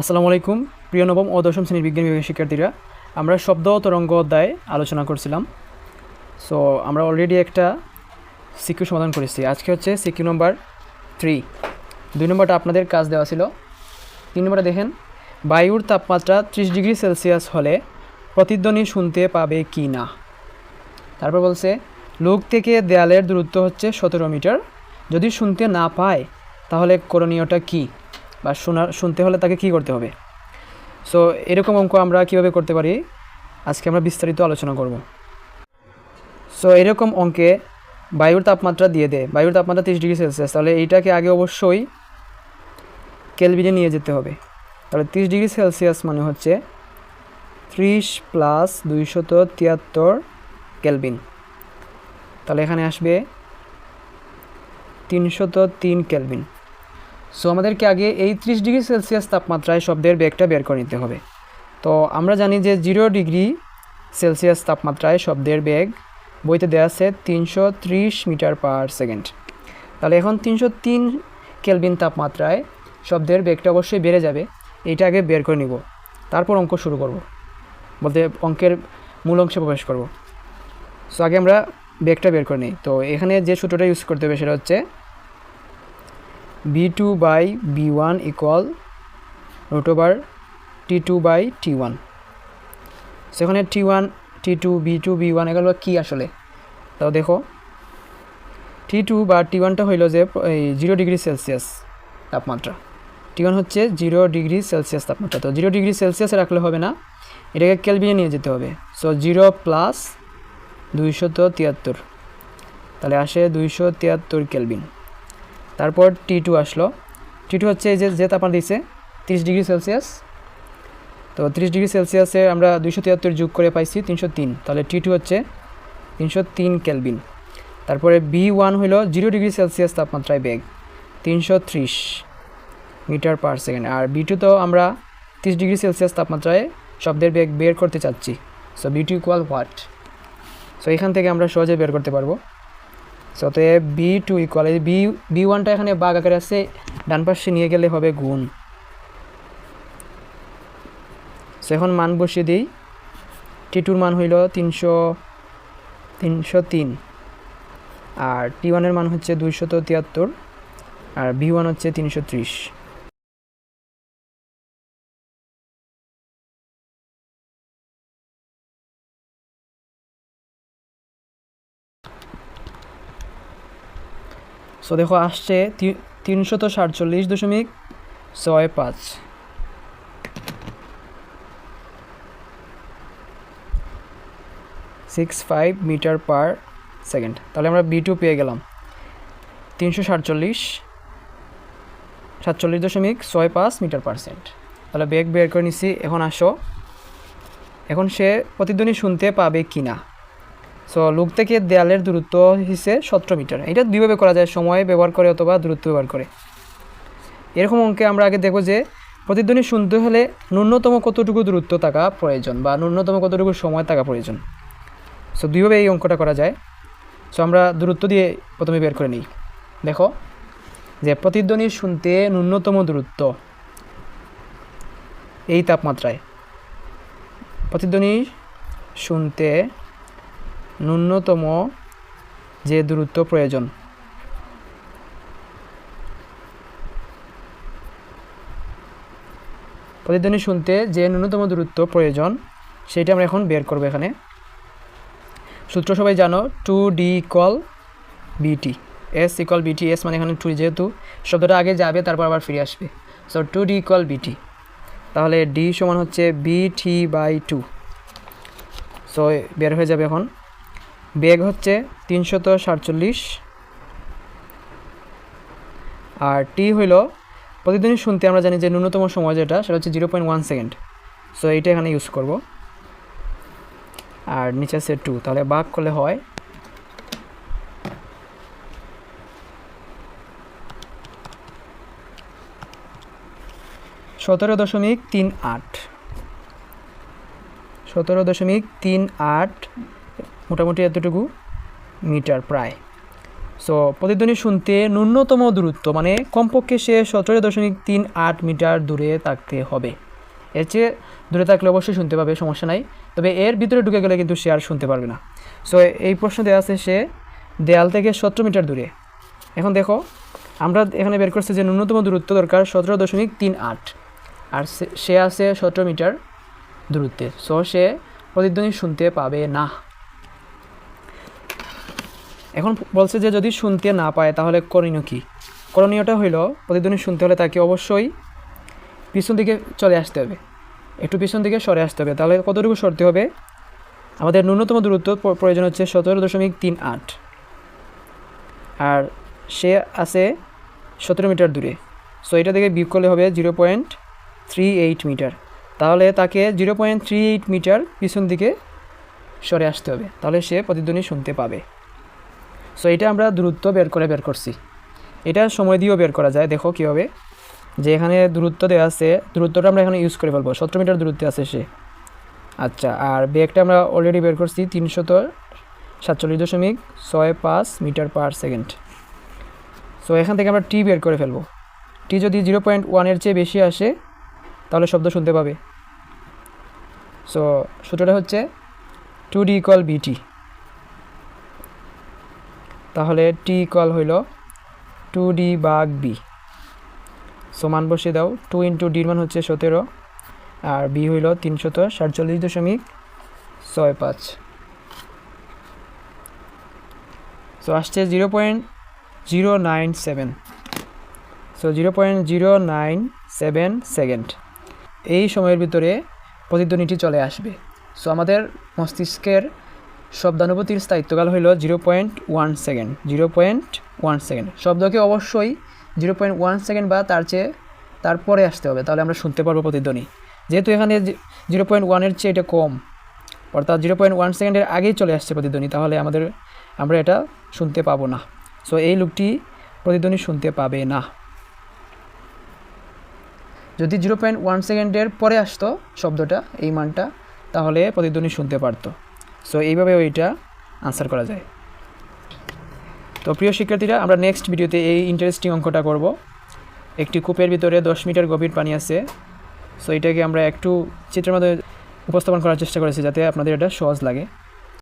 আসসালামু আলাইকুম, প্রিয় নবম ও দশম শ্রেণির বিজ্ঞান বিভাগের শিক্ষার্থীরা, আমরা শব্দ তরঙ্গ অধ্যায় আলোচনা করছিলাম। সো আমরা অলরেডি একটা সিকিউ সমাধান করেছি। আজকে হচ্ছে সিকিউ নম্বর থ্রি দুই নম্বরটা আপনাদের কাজ দেওয়া ছিল। তিন নম্বরটা দেখেন, বায়ুর তাপমাত্রা ত্রিশ ডিগ্রি সেলসিয়াস হলে প্রতিধ্বনি শুনতে পাবে কি না? তারপর বলছে, লোক থেকে দেয়ালের দূরত্ব হচ্ছে সতেরো মিটার। যদি শুনতে না পায়, তাহলে করণীয়টা কি? বা শোনার শুনতে হলে তাকে কি করতে হবে? সো এরকম অঙ্ক আমরা কীভাবে করতে পারি? আজকে আমরা বিস্তারিত আলোচনা করব। সো এরকম অঙ্কে বায়ুর তাপমাত্রা দিয়ে দেয় বায়ুর তাপমাত্রা তিরিশ ডিগ্রি সেলসিয়াস। তাহলে এইটাকে আগে অবশ্যই কেলভিনে নিয়ে যেতে হবে। তাহলে তিরিশ ডিগ্রি সেলসিয়াস মানে হচ্ছে ত্রিশ প্লাস দুইশত তিয়াত্তর কেলভিন। তাহলে এখানে আসবে তিনশত তিন কেলভিন। সো আমাদেরকে আগে এই ত্রিশ ডিগ্রি সেলসিয়াস তাপমাত্রায় শব্দের বেগটা বের করে নিতে হবে। তো, আমরা জানি যে জিরো ডিগ্রি সেলসিয়াস তাপমাত্রায় শব্দের বেগ বইতে দেওয়া আছে তিনশো ত্রিশ মিটার পার সেকেন্ড। তাহলে এখন তিনশো তিন কেলভিন তাপমাত্রায় শব্দের বেগটা অবশ্যই বেড়ে যাবে। এইটা আগে বের করে নিব। তারপর অঙ্ক শুরু করব। বলতে অঙ্কের মূল অংশে প্রবেশ করব। সো আগে আমরা বেগটা বের করে নিই। তো, এখানে যে সূত্রটা ইউজ করতে হবে সেটা হচ্ছে B two by B one equal root over T two by T one সেখানে T one T two B two B one এগুলো কী আসলে? তাও দেখো। টি টু বা টি ওয়ানটা হইল যে, এই জিরো ডিগ্রি সেলসিয়াস তাপমাত্রা। টি ওয়ান হচ্ছে জিরো ডিগ্রি সেলসিয়াস তাপমাত্রা। তো জিরো ডিগ্রি সেলসিয়াসে রাখলে হবে না, এটাকে কেলভিনে নিয়ে যেতে হবে। সো জিরো প্লাস দুইশত তিয়াত্তর। তাহলে আসে দুইশো তিয়াত্তর কেলভিন তারপর টি টু আসলো। টি টু হচ্ছে এই যে যে তাপমাত্রা দিচ্ছে তিরিশ ডিগ্রি সেলসিয়াস। তো তিরিশ ডিগ্রি সেলসিয়াসে আমরা দুইশো তিয়াত্তর যোগ করে পাইছি তিনশো তিন। তাহলে টি টু হচ্ছে তিনশো তিন কেলভিন। তারপরে বি ওয়ান হলো জিরো ডিগ্রি সেলসিয়াস তাপমাত্রায় বেগ, তিনশো ত্রিশ মিটার পার সেকেন্ড। আর বি টু তো আমরা তিরিশ ডিগ্রি সেলসিয়াস তাপমাত্রায় শব্দের বেগ বের করতে চাচ্ছি। So B two equal what so এখান থেকে আমরা সহজে বের করতে পারব। So B two equal B B ওয়ানটা এখানে বাঘ আকারে আছে, ডান পাশে নিয়ে গেলে হবে গুণ। সো এখন মান বসিয়ে দিই। টি টুর মান হইল তিনশো তিনশো তিন। আর টি ওয়ানের মান হচ্ছে দুইশত তিয়াত্তর। আর বি ওয়ান হচ্ছে তিনশো ত্রিশ। সো দেখো আসছে তিনশত সাতচল্লিশ দশমিক ছয় পাঁচ। Six five metre per second তাহলে আমরা বি টু পেয়ে গেলাম। তিনশো সাতচল্লিশ সাতচল্লিশ দশমিক ছয় পাঁচ মিটার পারসেন্ট তাহলে বেগ বের করে নিচ্ছি এখন আসো। এখন সে প্রতিধ্বনি শুনতে পাবে কি না সো লোক থেকে দেয়ালের দূরত্ব হিসেবে সতেরো মিটার। এটা দুইভাবে করা যায়, সময় ব্যবহার করে অথবা দূরত্ব ব্যবহার করে। এরকম অঙ্কে আমরা আগে দেখব যে, প্রতিধ্বনি শুনতে হলে ন্যূনতম কতটুকু দূরত্ব থাকা প্রয়োজন বা ন্যূনতম কতটুকু সময় থাকা প্রয়োজন। সো দুইভাবে এই অঙ্কটা করা যায়। সো আমরা দূরত্ব দিয়ে প্রথমে বের করে নিই। দেখো, যে প্রতিধ্বনি শুনতে ন্যূনতম দূরত্ব এই তাপমাত্রায়। প্রতিধ্বনি শুনতে ন্যূনতম যে দূরত্ব প্রয়োজন। প্রতিধ্বনি শুনতে যে ন্যূনতম দূরত্ব প্রয়োজন, সেটা আমরা এখন বের করব এখানে। সূত্র সবাই জানো two D equal B T S equal B T S মানে এখানে টু যেহেতু, শব্দটা আগে যাবে, তারপর আবার ফিরে আসবে। সো টু ডি ইকল বিটি তাহলে ডি সমান হচ্ছে বিটি বাই টু সো বের হয়ে যাবে এখন। বেগ হচ্ছে তিনশত সাতচল্লিশ। আর টি হইল, প্রতিদিনই শুনতে আমরা জানি যে ন্যূনতম সময় যেটা, সেটা হচ্ছে zero point one second. So এইটা এখানে ইউজ করব। আর নিচে আছে টু তাহলে বাক করলে হয় সতেরো দশমিক তিন আট। সতেরো দশমিক তিন আট মোটামুটি এতটুকু মিটার প্রায়। সো প্রতিধ্বনি শুনতে ন্যূনতম দূরত্ব মানে কমপক্ষে সে সতেরো দশমিক তিন আট মিটার দূরে থাকতে হবে। এর চেয়ে দূরে থাকলে অবশ্যই শুনতে পাবে, সমস্যা নাই। তবে এর ভিতরে ঢুকে গেলে কিন্তু সে আর শুনতে পারবে না। সো এই প্রশ্ন দেওয়া আছে সে দেয়াল থেকে সতেরো মিটার দূরে। এখন দেখো, আমরা এখানে বের করছি যে ন্যূনতম দূরত্ব দরকার সতেরো দশমিক তিন আট। আর সে- আছে সতেরো মিটার দূরত্বে। সো সে প্রতিধ্বনি শুনতে পাবে না। এখন বলছে যে যদি শুনতে না পায়, তাহলে করণীয় কী? করণীয়টা হইল, প্রতিধ্বনি শুনতে হলে তাকে অবশ্যই পিছন দিকে চলে আসতে হবে। একটু পিছন দিকে সরে আসতে হবে, তাহলে কতটুকু সরতে হবে? আমাদের ন্যূনতম দূরত্ব প্রয়োজন হচ্ছে সতেরো দশমিক তিন আট। আর সে আছে সতেরো মিটার দূরে। সো এটা থেকে বিয়োগ করলে হবে zero point three eight metre. তাহলে তাকে zero point three eight metre পিছন দিকে সরে আসতে হবে। তাহলে সে প্রতিধ্বনি শুনতে পাবে। সো এটা আমরা দূরত্ব বের করে বের করছি। এটা সময় দিয়েও বের করা যায়, দেখো কীভাবে। যে এখানে দূরত্ব দেওয়া আছে, দূরত্বটা আমরা এখানে ইউজ করে ফেলব। সতেরো মিটার দূরত্বে আছে সে। আচ্ছা আর বেগটা আমরা অলরেডি বের করছি তিনশত সাতচল্লিশ দশমিক ছয় পাঁচ মিটার পার সেকেন্ড। সো এখান থেকে আমরা টি বের করে ফেলব। টি যদি জিরো পয়েন্ট ওয়ানের চেয়ে বেশি আসে, তাহলে শব্দ শুনতে পাবে। সো সূত্রটা হচ্ছে টু ডি ইকুয়াল বিটি তাহলে টি ইকুয়াল হইল টু ডি বাগ বি সমান বসিয়ে দাও টু ইন্টু ডির মান হচ্ছে সতেরো, আর বি হইল তিনশত সাতচল্লিশ দশমিক ছয় পাঁচ। সো আসছে zero point zero nine seven so zero point zero nine seven second এই সময়ের ভিতরে প্রতিধ্বনিটি চলে আসবে। সো আমাদের মস্তিষ্কের শব্দানুভূতির স্থায়িত্বকাল হইল zero point one second zero point one second শব্দকে অবশ্যই জিরো পয়েন্ট ওয়ান সেকেন্ড বা তার চেয়ে তারপরে আসতে হবে, তাহলে আমরা শুনতে পারব প্রতিধ্বনি। যেহেতু এখানে জিরো পয়েন্ট ওয়ানের চেয়ে এটা কম, অর্থাৎ জিরো পয়েন্ট ওয়ান সেকেন্ডের আগেই চলে আসছে প্রতিধ্বনি, তাহলে আমাদের, আমরা এটা শুনতে পাবো না। সো এই লোকটি প্রতিধ্বনি শুনতে পাবে না। যদি জিরো পয়েন্ট ওয়ান সেকেন্ডের পরে আসতো শব্দটা, এই মানটা, তাহলে প্রতিধ্বনি শুনতে পারতো। সো এইভাবে ওইটা আনসার করা যায়। তো প্রিয় শিক্ষার্থীরা, আমরা নেক্সট ভিডিওতে এই ইন্টারেস্টিং অঙ্কটা করব। একটি কূপের ভিতরে দশ মিটার গভীর পানি আছে। সো এটাকে আমরা একটু চিত্রের মধ্যে উপস্থাপন করার চেষ্টা করেছি যাতে আপনাদের এটা সহজ লাগে।